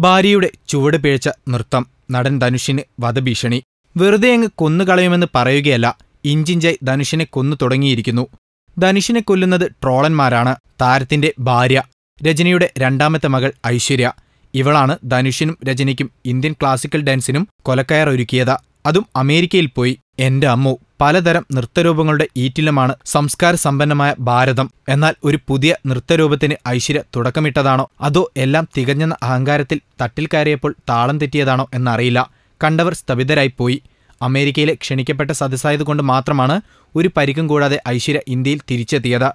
ഭാര്യയുടെ ചുവട് പിഴച്ച നൃത്തം. നടൻ ധനുഷിന് വധഭീഷണി. വെറുതെ അങ്ങ് കൊന്നുകളയുമെന്ന് പറയുകയല്ല ഇഞ്ചിഞ്ചായി ധനുഷിനെ കൊന്നു തുടങ്ങിയിരിക്കുന്നു. ധനുഷിനെ കൊല്ലുന്നത് ട്രോളന്മാരാണ് താരത്തിന്റെ ഭാര്യ. രജനിയുടെ രണ്ടാമത്തെ മകൾ ഐശ്വര്യ. ഇവളാണ് ധനുഷിനും രജനിക്കും ഇന്ത്യൻ ക്ലാസിക്കൽ ഡാൻസിനും കൊലക്കയർ ഒരുക്കിയത്. അതും അമേരിക്കയിൽ പോയി. എന്റെ അമ്മു പലതരം നൃത്തരൂപങ്ങളുടെ ഈറ്റിലുമാണ് സംസ്കാര സമ്പന്നമായ ഭാരതം. എന്നാൽ ഒരു പുതിയ നൃത്തരൂപത്തിന് ഐശ്വര്യ തുടക്കമിട്ടതാണോ? അതോ എല്ലാം തികഞ്ഞെന്ന അഹങ്കാരത്തിൽ തട്ടിൽ കയറിയപ്പോൾ താളം തെറ്റിയതാണോ എന്നറിയില്ല. കണ്ടവർ സ്തബിതരായിപ്പോയി പോയി അമേരിക്കയിലെ ക്ഷണിക്കപ്പെട്ട സദസ്സായതുകൊണ്ട് മാത്രമാണ് ഒരു പരിക്കും കൂടാതെ ഐശ്വര്യ ഇന്ത്യയിൽ തിരിച്ചെത്തിയത്.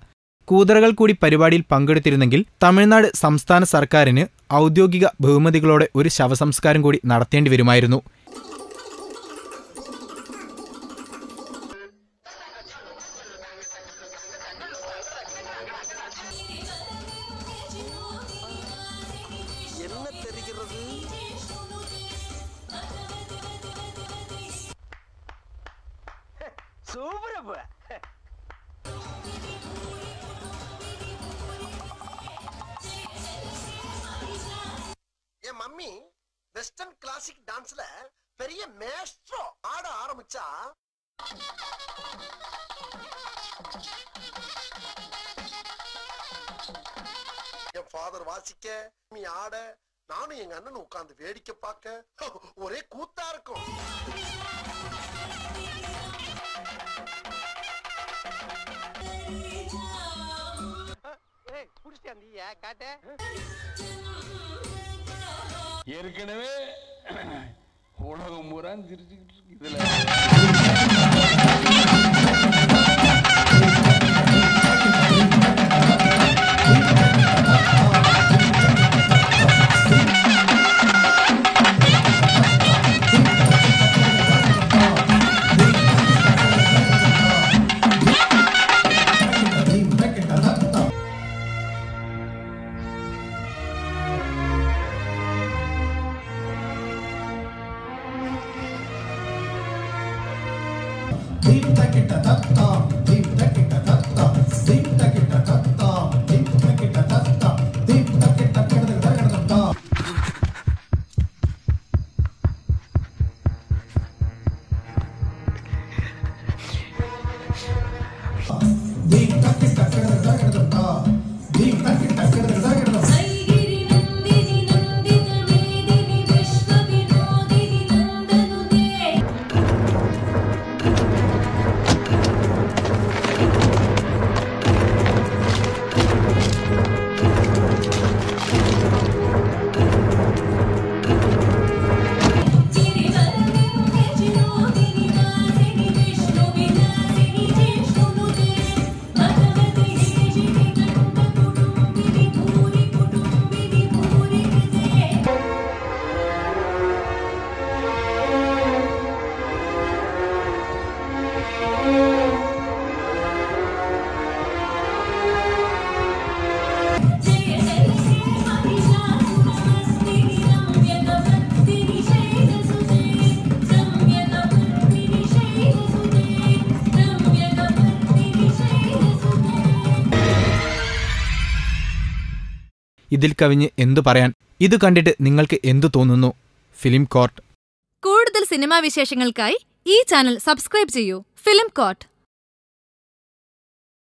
കൂതറകൾ കൂടി പരിപാടിയിൽ പങ്കെടുത്തിരുന്നെങ്കിൽ തമിഴ്നാട് സംസ്ഥാന സർക്കാരിന് ഔദ്യോഗിക ബഹുമതികളോടെ ഒരു ശവസംസ്കാരം കൂടി നടത്തേണ്ടി വരുമായിരുന്നു. மம்மி வெஸ்டர்ன் கிளாசிக் டான்ஸ்ல பெரிய மேஸ்ட்ரோ ஆட ஆரம்பிச்சா? என் ஃபாதர் வாசிக்க நீ ஆட நானும் எங்க அண்ணன் உட்கார்ந்து வேடிக்கை பார்க்க ஒரே கூத்தா இருக்கும். ஏற்கனவே உலகம் பூரா சிரிச்சுக்கிட்டு இருக்கு. இதில் Deep Tech, Team Tech, Team Tech, Team ഇതിൽ കവിഞ്ഞ് എന്തു പറയാൻ? ഇത് കണ്ടിട്ട് നിങ്ങൾക്ക് എന്തു തോന്നുന്നു? Film court. കൂടുതൽ സിനിമാ വിശേഷങ്ങൾക്കായി ഈ ചാനൽ സബ്സ്ക്രൈബ് ചെയ്യൂ. Film coat